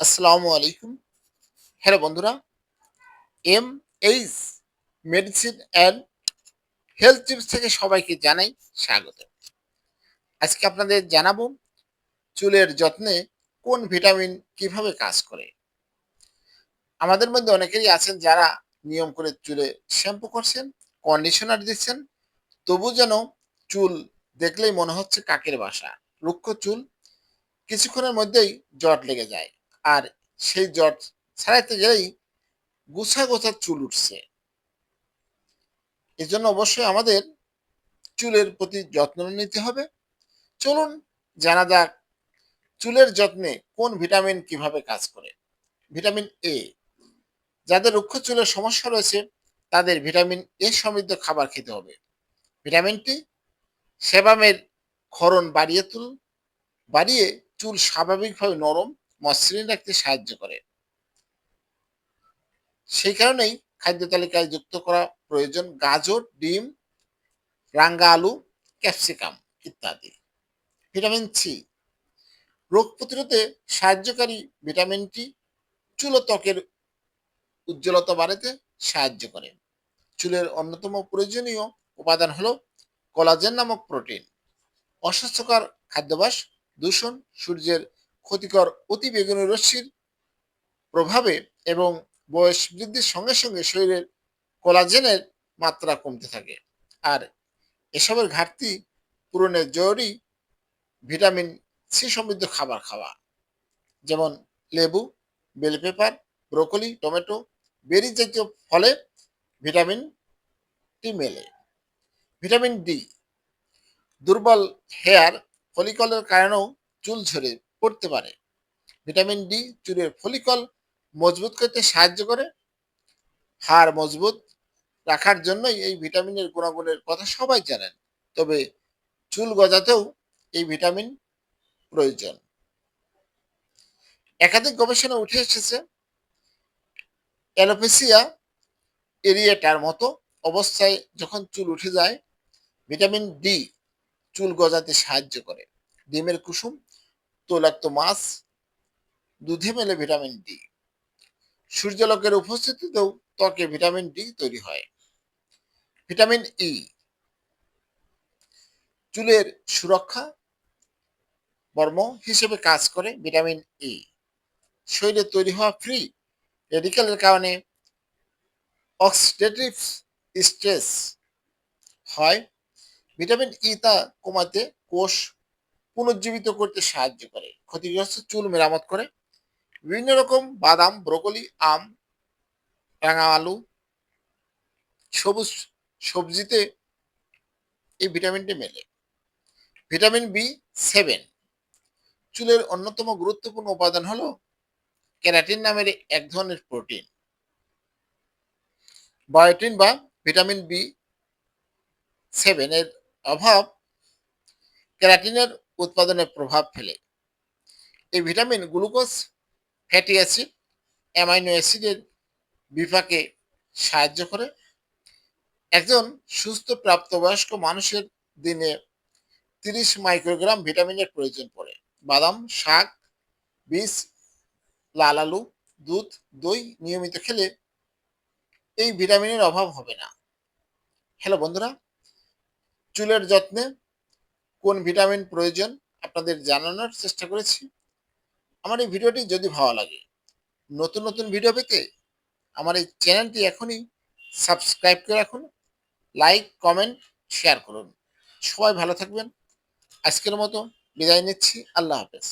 আসসালামু আলাইকুম। হ্যালো বন্ধুরা, M H medicine and health tips থেকে সবাইকে জানাই স্বাগত। আজকে আপনাদের জানাব চুলের যত্নে কোন ভিটামিন কীভাবে কাজ করে। আমাদের মধ্যে অনেকেরই আছেন যারা নিয়ম করে চুলে শ্যাম্পু করছেন কন্ডিশনার দিচ্ছেন, তবু যেন চুল দেখলেই মনে হচ্ছে কাকের বাসা, রুক্ষ চুল, কিছুক্ষণের মধ্যেই জট লেগে যায়। আর সেই জট ছাড়াইতে গেলেই গোছা গোছা চুল উঠছে। এই জন্য অবশ্যই আমাদের চুলের প্রতি যত্ন নিতে হবে। চলুন জানা যাক চুলের যত্নে কোন ভিটামিন কীভাবে কাজ করে। ভিটামিন এ যাদের রুক্ষ চুলের সমস্যা রয়েছে, তাদের ভিটামিন এ সমৃদ্ধ খাবার খেতে হবে। ভিটামিনটি সেবামের ক্ষরণ বাড়িয়ে তুল বাড়িয়ে চুল স্বাভাবিকভাবে নরম মসৃণ রাখতে সাহায্য করে। সেই কারণেই খাদ্য তালিকায় যুক্ত করা প্রয়োজন গাজর, ডিম, রাঙ্গা আলু, ক্যাপসিকাম ইত্যাদি। Vitamin C. রোগ প্রতিরোধে সাহায্যকারী ভিটামিনটি চুল ত্বকের উজ্জ্বলতা বাড়াতে সাহায্য করে। চুলের অন্যতম প্রয়োজনীয় উপাদান হলো কলাজেন নামক প্রোটিন। অস্বাস্থ্যকর খাদ্যাভ্যাস, দূষণ, সূর্যের ক্ষতিকর অতি বেগুনি রশ্মির প্রভাবে এবং বয়স বৃদ্ধির সঙ্গে সঙ্গে শরীরের কোলাজেনের মাত্রা কমতে থাকে। আর এসবের ঘাটতি পূরণের জরুরি ভিটামিন সি সমৃদ্ধ খাবার খাওয়া, যেমন লেবু bell pepper broccoli tomato berry জাতীয় ফলে ভিটামিন টি মেলে। ভিটামিন ডি দুর্বল হেয়ার ফলিকলের কারণেও চুল ঝরে পড়তে পারে। ভিটামিন ডি চুলের ফলিকল মজবুত করতে সাহায্য করে। হাড় মজবুত রাখার জন্যই এই ভিটামিনের গুণাগুণের কথা সবাই জানেন। তবে চুল গজাতেও এই ভিটামিন প্রয়োজন। একাধিক গবেষণা উঠে এসেছে, অ্যালোপেসিয়া এরিয়েটার মতো অবস্থায় যখন চুল উঠে যায়, ভিটামিন ডি চুল গজাতে সাহায্য করে। ডিমের কুসুম তৈলাক্ত মাছ, দুধে মেলে ভিটামিন ডি। সূর্যালোকের উপস্থিতিতেও ত্বকে ভিটামিন ডি তৈরি হয়। ভিটামিন ই, চুলের সুরক্ষা বর্ম হিসেবে কাজ করে ভিটামিন ই। শরীরে তৈরি হওয়া ফ্রি রেডিক্যালের কারণে অক্সিডেটিভ স্ট্রেস হয়। ভিটামিন ই তা কমাতে কোষ পুনর্জীবিত করতে সাহায্য করে। ক্ষতিগ্রস্ত চুল মেরামত করে। বিভিন্ন রকম বাদাম, ব্রোকলি, আম রাঙা আলু, সবুজ সবজিতে এই ভিটামিনটি মেলে। Vitamin B seven. চুলের অন্যতম গুরুত্বপূর্ণ উপাদান হলো ক্যারাটিন নামের এক ধরনের প্রোটিন। বায়োটিন বা ভিটামিন বি সেভেনের অভাব ক্যারাটিনের উৎপাদনে প্রভাব ফেলে। এই vitamin, glucose, fatty acid, amino অ্যাসিডের বিপাকে সাহায্য করে। একজন সুস্থ প্রাপ্তবয়স্ক মানুষের দিনে তিরিশ মাইক্রোগ্রাম ভিটামিনের প্রয়োজন পড়ে। বাদাম, শাক, বীজ, লাল আলু, দুধ, দই নিয়মিত খেলে এই ভিটামিনের অভাব হবে না। হ্যালো বন্ধুরা, চুলের যত্নে কোন ভিটামিন প্রয়োজন আপনাদের জানানোর চেষ্টা করেছি। আমার এই ভিডিওটি যদি ভালো লাগে, নতুন নতুন ভিডিও পেতে আমার এই চ্যানেলটি এখনই সাবস্ক্রাইব করে রাখুন, লাইক, কমেন্ট, শেয়ার করুন। সবাই ভালো থাকবেন। আজকের মতো বিদায় নিচ্ছি। আল্লাহ হাফেজ।